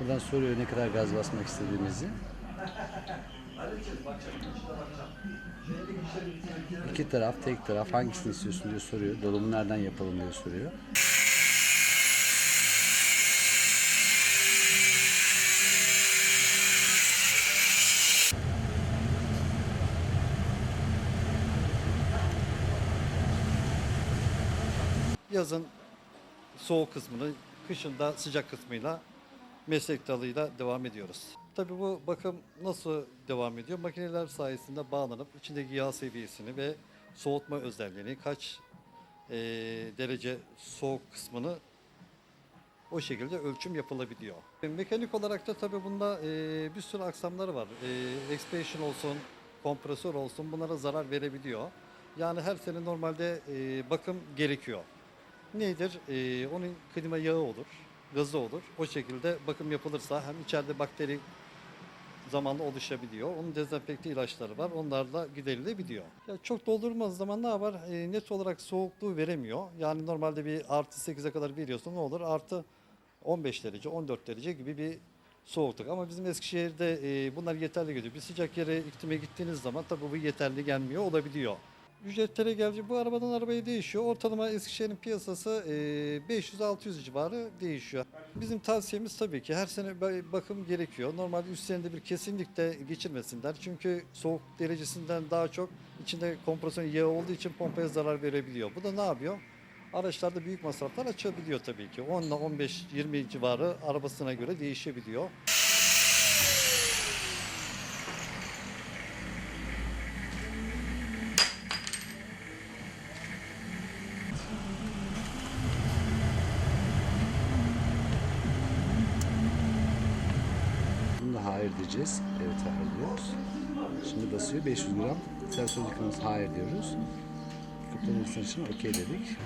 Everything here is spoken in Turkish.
Buradan soruyor ne kadar gaz basmak istediğimizi. İki taraf, tek taraf hangisini istiyorsun diye soruyor. Dolumu nereden yapalım diye soruyor. Yazın soğuk kısmını, kışın da sıcak kısmıyla meslek dalıyla devam ediyoruz. Tabii bu bakım nasıl devam ediyor? Makineler sayesinde bağlanıp içindeki yağ seviyesini ve soğutma özelliğini, kaç eee, derece soğuk kısmını o şekilde ölçüm yapılabiliyor. E, Mekanik olarak da tabii bunda eee, bir sürü aksamları var. Eee expansion olsun, kompresör olsun bunlara zarar verebiliyor. Yani her sene normalde eee, bakım gerekiyor. Nedir? Eee, onun klima yağı olur, gazı olur. O şekilde bakım yapılırsa hem içeride bakteri zamanla oluşabiliyor. Onun dezenfekte ilaçları var. Onlarla giderilebiliyor. Ya çok doldurulmaz zaman ne yapar? E, net olarak soğukluğu veremiyor. Yani normalde bir artı 8'e kadar veriyorsun ne olur? Artı 15 derece, 14 derece gibi bir soğukluk. Ama bizim Eskişehir'de e, bunlar yeterli geliyor. Bir sıcak yere, iklime gittiğiniz zaman tabii bu yeterli gelmiyor olabiliyor. Ücretlere gelince bu arabadan arabaya değişiyor. Ortalama Eskişehir'in piyasası e, 500-600 civarı değişiyor. Bizim tavsiyemiz tabii ki her sene ba- bakım gerekiyor. Normalde üst senede bir kesinlikle geçirmesinler. Çünkü soğuk derecesinden daha çok içinde kompresyon yağı olduğu için pompaya zarar verebiliyor. Bu da ne yapıyor? Araçlarda büyük masraflar açabiliyor tabii ki. 10 ile 15-20 civarı arabasına göre değişebiliyor. Hayır diyeceğiz. Evet hayır diyoruz. Şimdi basıyor 500 gram. Sensör yıkamız hayır diyoruz. Kıptırmasın için okey dedik.